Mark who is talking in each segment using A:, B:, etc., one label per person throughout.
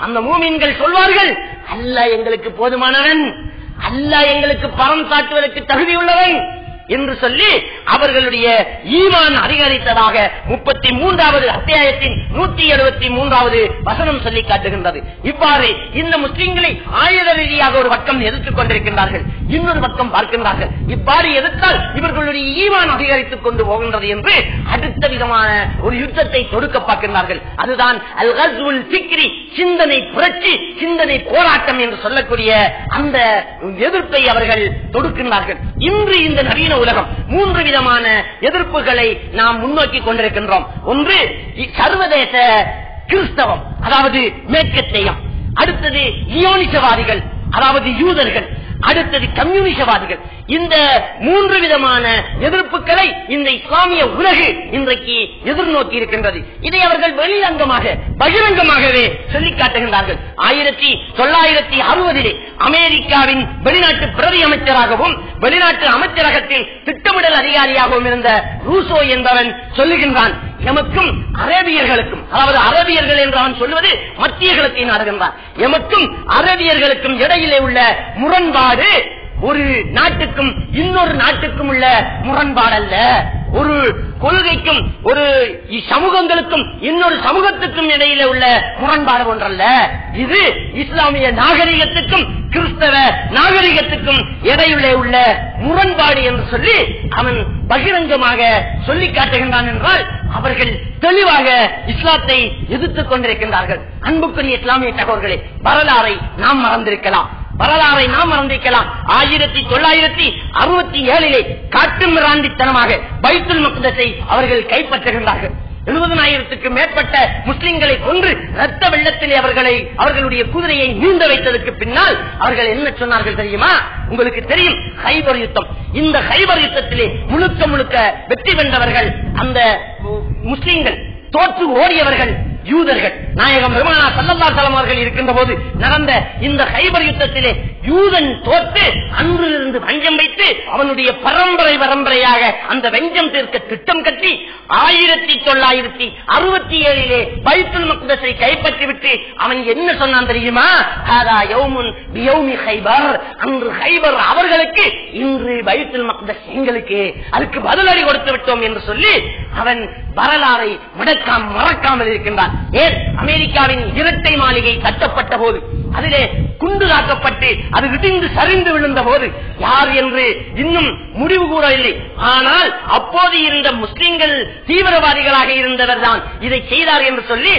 A: அந்த மூமின்கள் சொல்வார்கள் அல்ல எங்களுக்கு போதுமானவன். அல்ல எங்களுக்கு பரம் காட்டுவதற்கு தகுதி உள்ளவன் என்று சொல்லி அவர்களுடைய ஈமான் அதிகரித்ததாக முப்பத்தி மூன்றாவது அத்தியாயத்தின் நூற்றி எழுபத்தி மூன்றாவது வசனம் சொல்லி காட்டுகின்றது. இவ்வாறு இந்த முஸ்லிம்களை ஆயுத ரீதியாக ஒரு பக்கம் எதிர்த்துக் கொண்டிருக்கின்றார்கள் இன்னொரு பக்கம் பார்க்கின்றார்கள். இவ்வாறு எதிர்த்தால் இவர்களுடைய ஈமான் அதிகரித்துக் கொண்டு போகின்றது என்று அடுத்த விதமான ஒரு யுத்தத்தை தொடுக்க பார்க்கின்றார்கள். அதுதான் அல் கஸ்வுல் ஃபிக்ரி சிந்தனை புரட்சி சிந்தனை போராட்டம் என்று சொல்லக்கூடிய அந்த எதிர்ப்பை அவர்கள் தொடுக்கின்றார்கள். இன்று இந்த நவீன உலகம். மூன்று விதமான எதிர்ப்புகளை நாம் முன்னோக்கி கொண்டிருக்கின்றோம். ஒன்று சர்வதேச கிறிஸ்தவம் அதாவது மேற்கத்தையம் அடுத்தது யோனிசவாதிகள் அதாவது யூதர்கள். அடுத்தது கம்யூனிசவாதிகள். இந்த மூன்று விதமான எதிர்ப்புகளை இந்த இஸ்லாமிய உலகு இன்றைக்கு எதிர்நோக்கி இருக்கின்றது. இதை அவர்கள் வெளியங்கமாக பகிரங்கமாகவே சொல்லிக் காட்டுகின்றார்கள். ஆயிரத்தி தொள்ளாயிரத்தி அறுபதிலே அமெரிக்காவின் வெளிநாட்டு பிரதி அமைச்சராகவும் வெளிநாட்டு அமைச்சரகத்தில் திட்டமிடல் அதிகாரியாகவும் இருந்த ரூசோ என்பவன் சொல்லுகின்றான். எமக்கும் அரேபியர்களுக்கும் அதாவது அரபியர்கள் என்று அவன் சொல்வது மத்திய கிழக்கை நாடுகின்றான். எமக்கும் அரபியர்களுக்கும் இடையிலே உள்ள முரண்பாடு ஒரு நாட்டுக்கும் இன்னொரு நாட்டுக்கும் உள்ள முரண்பாடு அல்ல ஒரு கொள்கைக்கும் ஒரு சமூகங்களுக்கும் இன்னொரு சமூகத்துக்கும் இடையில உள்ள முரண்பாடு ஒன்றல்ல. இது இஸ்லாமிய நாகரிகத்துக்கும் கிறிஸ்தவ நாகரிகத்துக்கும் இடையிலே உள்ள முரண்பாடு என்று சொல்லி அவன் பகிரங்கமாக சொல்லி காட்டுகின்றான் என்றால் அவர்கள் தெளிவாக இஸ்லாத்தை எதிர்த்துக் கொண்டிருக்கின்றார்கள். அன்புக்குரிய இஸ்லாமிய தகவல்களை வரலாறை நாம் மறந்திருக்கலாம். வரலாறை நாம் மறந்திருக்கலாம் ஆயிரத்தி தொள்ளாயிரத்தி அறுபத்தி ஏழிலே காட்டு மிராண்டித்தனமாக பைத்துல் மக்தத்தை அவர்கள் கைப்பற்றுகின்றார்கள். எழுபதனாயிரத்துக்கு மேற்பட்ட முஸ்லிம்களை கொன்று ரத்த வெள்ளத்திலே அவர்களை அவர்களுடைய குதிரையை நீந்த வைத்ததற்கு பின்னால் அவர்கள் என்ன சொன்னார்கள் தெரியுமா? உங்களுக்கு தெரியும் ஹைபர் யுத்தம். இந்த ஹைபர் யுத்தத்திலே முழுக்க முழுக்க வெற்றி வென்றவர்கள் அந்த முஸ்லிம்கள். தோற்று ஓடியவர்கள் யூதர்கள் நாயகம் பெருமானா சல்லல்லா சலம் இருக்கின்ற போது நடந்த இந்த ஹைபர் யுத்தத்திலே யூதன் தோற்று அன்றிலிருந்து வஞ்சம் வைத்து அவனுடைய பரம்பரை பரம்பரையாக அந்த வெஞ்சம் தீர்க்க திட்டம் கட்டி ஆயிரத்தி தொள்ளாயிரத்தி அறுபத்தி ஏழிலே பைத்துல் மக்தஸை கைப்பற்றிவிட்டு அவன் என்ன சொன்னான் தெரியுமா? அன்று ஹைபர் அவர்களுக்கு இன்று பைத்துல் மக்தஸ் எங்களுக்கு அதுக்கு பதிலடி கொடுத்து விட்டோம் என்று சொல்லி அவன் வரலாறை முடக்காம மறக்காமல் இருக்கின்றான். ஏன்? அமெரிக்காவின் இரட்டை மாளிகை கட்டப்பட்ட போது அதிலே குண்டு தாக்கப்பட்டு அது இடிந்து சரிந்து விழுந்த போது யார் என்று இன்னும் முடிவு கூறவில்லை ஆனால் அப்போது இருந்த முஸ்லிம்கள் தீவிரவாதிகளாக இருந்தவர் தான் இதை செய்தார் என்று சொல்லி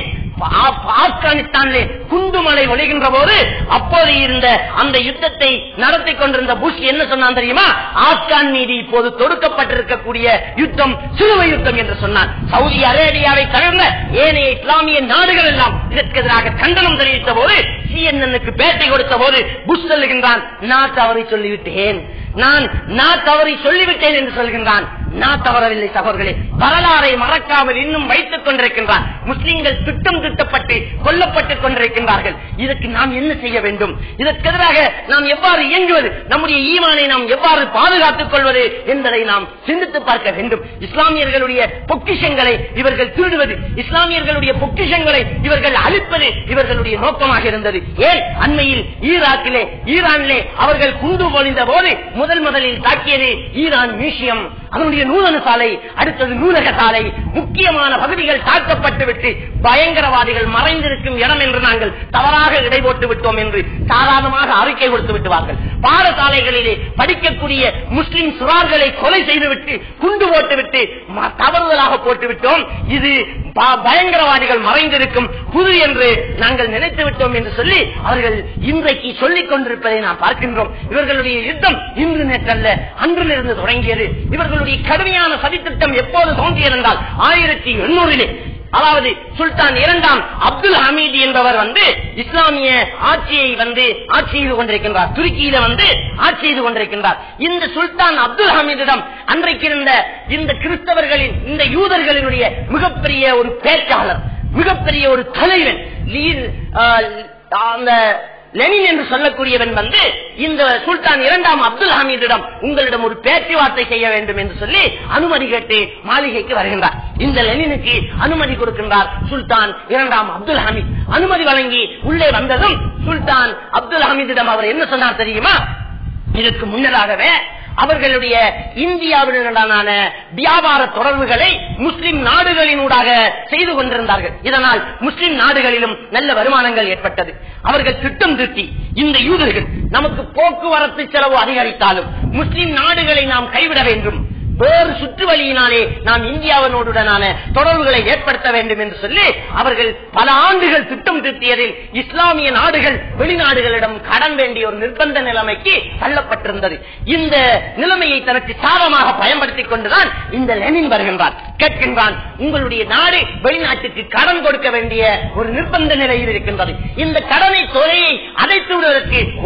A: ஆப்கானிஸ்தானிலே குண்டுமலை ஒழிகின்ற போது அப்போது இருந்த அந்த யுத்தத்தை நடத்தி கொண்டிருந்த புஷ் என்ன சொன்னான் தெரியுமா? ஆப்கான் மீது இப்போது தொடுக்கப்பட்டிருக்கக்கூடிய யுத்தம் சிலுவை யுத்தம் என்று சொன்னான். சவுதி அரேபியாவை தவிர்ந்த ஏனைய இஸ்லாமிய நாடுகள் எல்லாம் இதற்கு எதிராக கண்டனம் தெரிவித்த போது சிஎன்என்னுக்கு பேட்டை கொடுத்த போது புஷ் சொல்லுகின்றான் நான் தவறி சொல்லிவிட்டேன். நான் நான் தவறி சொல்லிவிட்டேன் என்று சொல்கின்றான். நான் தவறவில்லை சகோதரர்களே. வரலாறை மறக்காமல் இன்னும் வைத்துக் கொண்டிருக்கின்றான். முஸ்லிம்கள் திட்டம் திட்டப்பட்டு கொல்லப்பட்டுக் கொண்டிருக்கின்றார்கள். இதற்கு நாம் என்ன செய்ய வேண்டும்? இதற்கு எதிராக நாம் எவ்வாறு இயங்குவது? நம்முடைய ஈமானை நாம் எவ்வாறு பாதுகாத்துக் கொள்வது என்பதை நாம் சிந்தித்து பார்க்க வேண்டும். இஸ்லாமியர்களுடைய பொக்கிஷங்களை இவர்கள் திருடுவது இஸ்லாமியர்களுடைய பொக்கிஷங்களை இவர்கள் அழிப்பது இவர்களுடைய நோக்கமாக இருந்தது. ஏன்? அண்மையில் ஈராக்கிலே ஈரானிலே அவர்கள் குண்டு பொழிந்த போது முதல் முதலில் தாக்கியது ஈரான் மியூசியம். அதனுடைய நூலக சாலை அடுத்தது நூலக சாலை. முக்கியமான பகுதிகள் தாக்கப்பட்டு விட்டு பயங்கரவாதிகள் மறைந்திருக்கும் இடம் என்று நாங்கள் தவறாக இடை போட்டு விட்டோம் என்று சாதாரணமாக அறிக்கை கொடுத்து விட்டுவார்கள். பாடசாலைகளிலே படிக்கக்கூடிய முஸ்லிம் சுறார்களை கொலை செய்துவிட்டு குண்டு போட்டுவிட்டு தவறுதலாக போட்டுவிட்டோம். இது பயங்கரவாதிகள் மறைந்திருக்கும் புது என்று நாங்கள் நினைத்து விட்டோம் என்று சொல்லி அவர்கள் இன்றைக்கு சொல்லிக் கொண்டிருப்பதை நாம் பார்க்கின்றோம். இவர்களுடைய யுத்தம் இன்று நேற்றல்ல அன்றிலிருந்து தொடங்கியது. இவர்களுடைய கடுமையான சதித்திட்டம் எப்போது தோன்றியிருந்தால் ஆயிரத்தி எண்ணூறிலே அதாவது சுல்தான் இரண்டாம் அப்துல் ஹமீது என்பவர் வந்து இஸ்லாமிய ஆட்சியை வந்து ஆட்சி செய்து கொண்டிருக்கின்றார். துருக்கியில வந்து ஆட்சி செய்து கொண்டிருக்கின்றார். இந்த சுல்தான் அப்துல் ஹமீதிடம் அன்றைக்கு இருந்த இந்த கிறிஸ்தவர்களின் இந்த யூதர்களினுடைய மிகப்பெரிய ஒரு பேச்சாளர் மிகப்பெரிய ஒரு தலைவன் அந்த லெனின் என்று சொல்லக்கூடியவன் வந்து இந்த சுல்தான் இரண்டாம் அப்துல் ஹமீதிடம் உங்களிடம் ஒரு பேச்சுவார்த்தை செய்ய வேண்டும் என்று சொல்லி அனுமதி கேட்டு மாளிகைக்கு வருகின்றார். இந்த லெனினுக்கு அனுமதி கொடுக்கின்றார் சுல்தான் இரண்டாம் அப்துல் ஹமீத். அனுமதி வழங்கி உள்ளே வந்ததும் சுல்தான் அப்துல் ஹமீதிடம் அவர் என்ன சொன்னார் தெரியுமா? இதற்கு முன்னதாகவே அவர்களுடைய இந்தியாவுடனான வியாபார தொடர்புகளை முஸ்லிம் நாடுகளினூடாக செய்து கொண்டிருந்தார்கள். இதனால் முஸ்லிம் நாடுகளிலும் நல்ல வருமானங்கள் ஏற்பட்டது. அவர்கள் திட்டம் திட்டி இந்த யூதர்கள் நமக்கு போக்குவரத்து செலவு அதிகரித்தாலும் முஸ்லிம் நாடுகளை நாம் கைவிட வேண்டும். வேறு சுற்று வழியினாலே நாம் இந்தியாவினோடுடனான தொடர்புகளை ஏற்படுத்த வேண்டும் என்று சொல்லி அவர்கள் பல ஆண்டுகள் திட்டம் திட்டியதில் இஸ்லாமிய நாடுகள் வெளிநாடுகளிடம் கடன் வேண்டிய ஒரு நிர்பந்த நிலைமைக்கு தள்ளப்பட்டிருந்தது. இந்த நிலைமையை தனக்கு சாதமாக பயன்படுத்திக் கொண்டுதான் இந்த லெனின் வருகின்றார். கேட்கின்றான் உங்களுடைய நாடு வெளிநாட்டுக்கு கடன் கொடுக்க வேண்டிய ஒரு நிர்பந்த நிலையில் இருக்கின்றது. இந்த கடனை தொகையை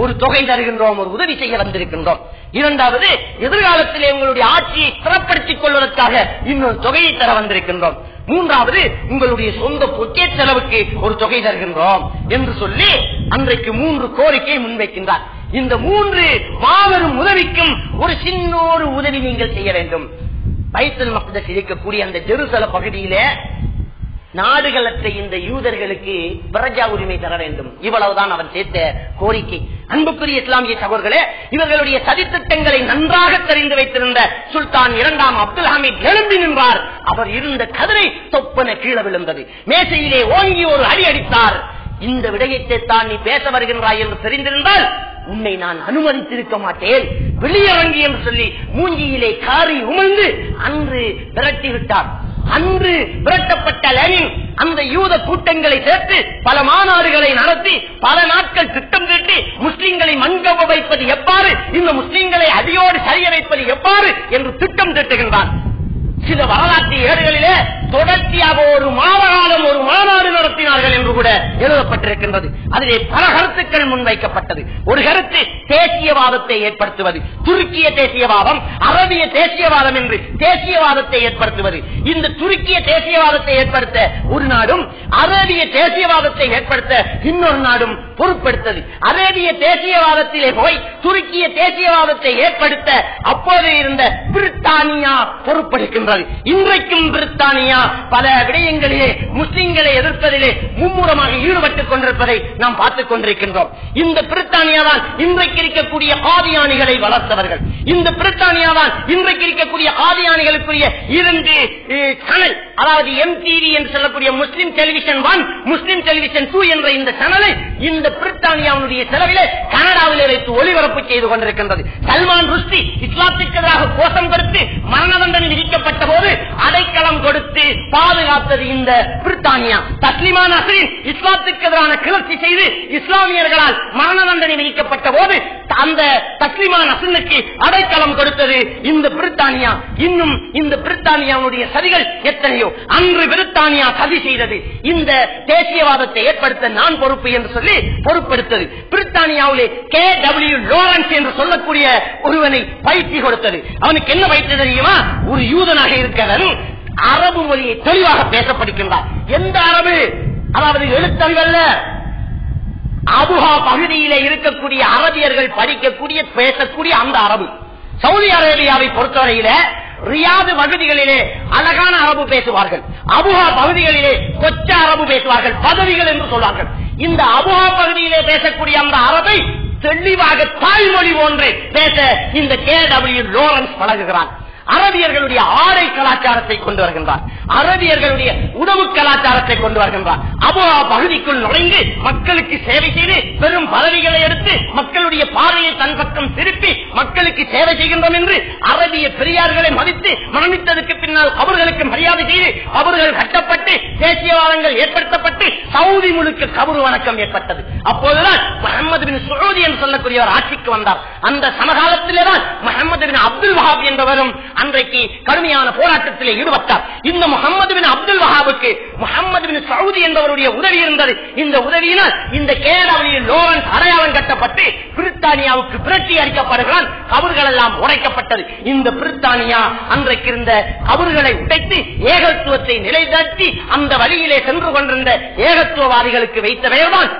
A: ஒரு தொகை தருகின்றோம் ஒரு உதவி செய்ய வந்திருக்கின்றோம். இரண்டாவது எதிர்காலத்தில் உங்களுடைய ஆட்சியை சிறப்படுத்திக் கொள்வதற்காக இன்னொரு தொகையை தர வந்திருக்கின்றோம். மூன்றாவது உங்களுடைய சொந்த பொக்கே செலவுக்கு ஒரு தொகை தருகின்றோம் என்று சொல்லி அன்றைக்கு மூன்று கோரிக்கையை முன்வைக்கின்றார். இந்த மூன்று மாபெரும் உதவிக்கும் ஒரு சின்ன ஒரு உதவி நீங்கள் செய்ய வேண்டும். பைத்தல் மக்கள் இருக்கக்கூடிய அந்த ஜெருசல பகுதியிலே நாடுகளற்ற இந்த யூதர்களுக்கு பிரஜா உரிமை தர வேண்டும். இவ்வளவுதான் அவன் சேர்த்த கோரிக்கை. அன்புக்குரிய இஸ்லாமிய சகோதர்களே இவர்களுடைய சதித்திட்டங்களை நன்றாக தெரிந்து வைத்திருந்த சுல்தான் இரண்டாம் அப்துல் ஹமீத் எழும்பி நின்றார். அவர் இருந்த கதிரை தொப்பன கீழே விழுந்தது. மேசையிலே ஓங்கி ஒரு அடி அடித்தார். இந்த விடயத்தை தான் நீ பேச வருகின்றாய் என்று தெரிந்திருந்தால் உன்னை நான் அனுமதித்திருக்க மாட்டேன். வெளியிறங்கி என்று சொல்லி மூஞ்சியிலே காரி உமிழ்ந்து அன்று விரட்டி விட்டார். அன்று விரட்டப்பட்ட லெனின் அந்த யூத கூட்டங்களை சேர்த்து பல மாநாடுகளை நடத்தி பல நாட்கள் திட்டம் தீட்டி முஸ்லிம்களை மண்கவ வைப்பது எவ்வாறு இந்த முஸ்லிம்களை அடியோடு சரிய வைப்பது எவ்வாறு என்று திட்டம் தீட்டுகின்றான். சில வரலாற்று ஏடுகளிலே தொடர்ச்சியாக ஒரு மாவகாலம் ஒரு மாநாடு நடத்தினார்கள் என்று கூட எழுதப்பட்டிருக்கின்றது. அதிலே பல கருத்துக்கள் முன்வைக்கப்பட்டது. ஒரு கருத்து தேசியவாதத்தை ஏற்படுத்துவது. துருக்கிய தேசியவாதம் அரபிய தேசியவாதம் என்று தேசியவாதத்தை ஏற்படுத்துவது. இந்த துருக்கிய தேசியவாதத்தை ஏற்படுத்த ஒரு நாடும் அரேபிய தேசியவாதத்தை ஏற்படுத்த இன்னொரு நாடும் பொருட்படுத்தது அரேபிய தேசியவாதத்திலே போய் துருக்கிய தேசியவாதத்தை ஏற்படுத்த அப்போது இருந்த பிரித்தானியா பொறுப்படுகின்றது இன்றைக்கும் பிரித்தானியா பல விடயங்களிலே முஸ்லிம்களை எதிர்ப்பதிலே மும்முரமாக ஈடுபட்டுக் கொண்டிருப்பதை நாம் பார்த்துக் கொண்டிருக்கின்றோம். இந்த பிரித்தானியா தான் இன்றைக்கு இருக்கக்கூடிய ஆதியானிகளை வளர்த்தவர்கள். இந்த பிரித்தானியா தான் இன்றைக்கு இருக்கக்கூடிய ஆதியானிகளுக்குரிய இரண்டு சேனல் அதாவது எம்டிவி என்று சொல்லக்கூடிய Muslim television one Muslim television two என்ற இந்த சேனலை இந்த பிரித்தானியாவுடைய செலவிலே கனடாவிலே வைத்து ஒளிபரப்பு செய்து கொண்டிருக்கின்றது. சல்மான் ருஷ்டி இஸ்லாத்திற்கு எதிராக கோஷம் கொடுத்து மரண தண்டனை விதிக்கப்பட்ட போது அடைக்கலம் கொடுத்து பாதுகாத்தது இந்த பிரித்தானியா. தஸ்லிமா நசரின் இஸ்லாத்துக்கு எதிரான கிளர்ச்சி செய்து இஸ்லாமியர்களால் மரண தண்டனை விதிக்கப்பட்ட போது அந்த தஸ்லிமான் அசனுக்கு அடைக்கலம் கொடுத்தது இந்த பிரித்தானியா. இன்னும் இந்த பிரித்தானியாவுடைய சதிகள் எத்தனையோ? அன்று பிரித்தானியா சதி செய்தது. இந்த தேசியவாதத்தை ஏற்படுத்த நான் பொறுப்பு என்று சொல்லி பொறுப்பெடுத்தது. பிரித்தானியாவிலே கே டபிள்யூ லோரன்ஸ் என்று சொல்லக்கூடிய ஒருவனை பயிற்சி கொடுத்தது. அவனுக்கு என்ன பயிற்சி தெரியுமா? ஒரு யூதனாக இருக்கிறவன் அரபு மொழியை தெளிவாக பேசப்படுகின்றார் எந்த அரபு? அதாவது எழுத்தறிவல்ல அபுஹா பகுதியிலே இருக்கக்கூடிய அரபியர்கள் படிக்கக்கூடிய பேசக்கூடிய அந்த அரபு. சவுதி அரேபியாவை பொறுத்தவரையில ரியாது பகுதிகளிலே அழகான அரபு பேசுவார்கள். அபுஹா பகுதிகளிலே கொச்ச அரபு பேசுவார்கள். பதவிகள் என்று சொல்வார்கள். இந்த அபுஹா பகுதியிலே பேசக்கூடிய அந்த அரபை தெளிவாக தாய்மொழி ஒன்றை பேச இந்த கே டபிள்யூ லோரன்ஸ் பழகுகிறான். அரபியர்களுடைய ஆடை கலாச்சாரத்தை கொண்டு வருகின்றார். அரபியர்களுடைய உணவு கலாச்சாரத்தை கொண்டு வருகின்றார். அபுவா பகுதிக்குள் நுழைந்து மக்களுக்கு சேவை செய்து பெரும் பதவிகளை எடுத்து மக்களுடைய பார்வையை தன் பக்கம் திருப்பி மக்களுக்கு சேவை செய்கின்றோம் என்று அரபிய பெரியார்களை மதித்து மரணித்ததற்கு பின்னால் அவர்களுக்கு மரியாதை செய்து அவர்கள் கட்டப்பட்டு தேசியவாதங்கள் ஏற்படுத்தப்பட்டு சவுதி முழுக்க கபரு வணக்கம் ஏற்பட்டது. அப்போதுதான் முகமது பின் சுழூதி என்று சொல்லக்கூடியவர் ஆட்சிக்கு வந்தார். அந்த சமகாலத்திலேதான் முகமது பின் அப்துல் வஹாப் என்பவரும் அன்றைக்கு கடுமையான போராட்டத்திலே ஈடுபட்டார். இந்த முகமது பின் அப்துல் வஹாபுக்கு முகமது பின் சவுதி என்பவருடைய உதவி இருந்தது. இந்த உதவியினால் இந்த கேரளாவில் லோரன்ஸ் அடையாளம் கட்டப்பட்டு பிரித்தானியாவுக்கு பிரட்டி அளிக்கப்படுகிறான் கபர்கள் எல்லாம் உடைக்கப்பட்டது. இந்த பிரித்தானியா அன்றைக்கு இருந்த கபர்களை உடைத்து ஏகத்துவத்தை நிலைநாட்டி அந்த வழியிலே சென்று கொண்டிருந்த ஏகத்துவவாதிகளுக்கு வைத்த பெயர்தான்